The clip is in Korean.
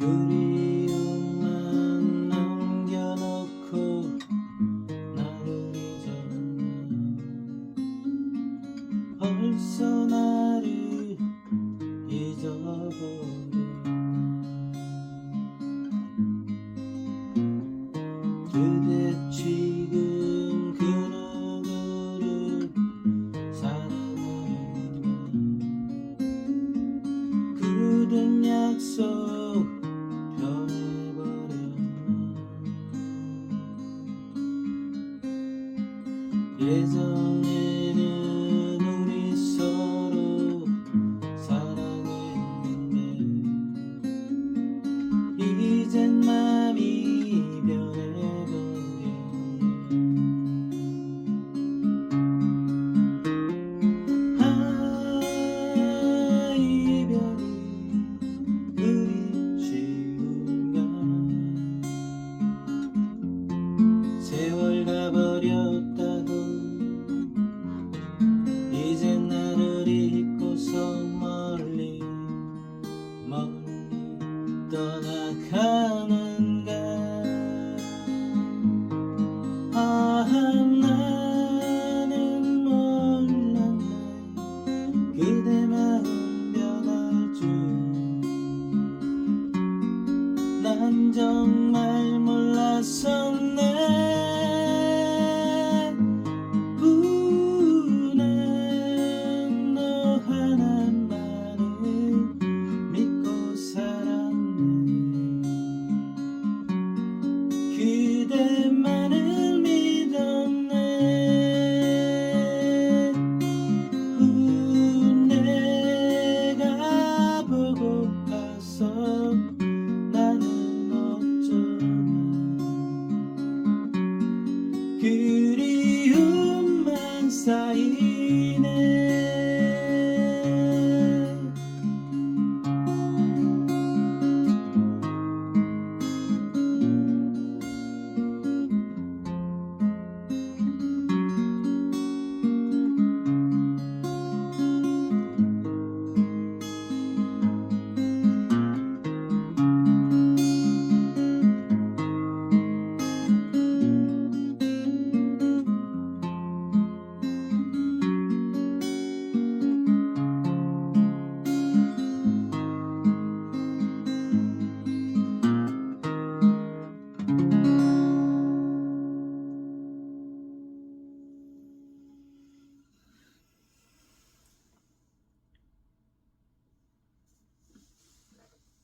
그리움만 남겨놓고 나를 잊었나 벌써 나를 잊어버렸나 그대 지금 그 누구를 사랑하는가 굳은 약속 is 떠나가는가? 아 나는 몰랐네. 그대 마음 변할 줄난 정말 몰랐었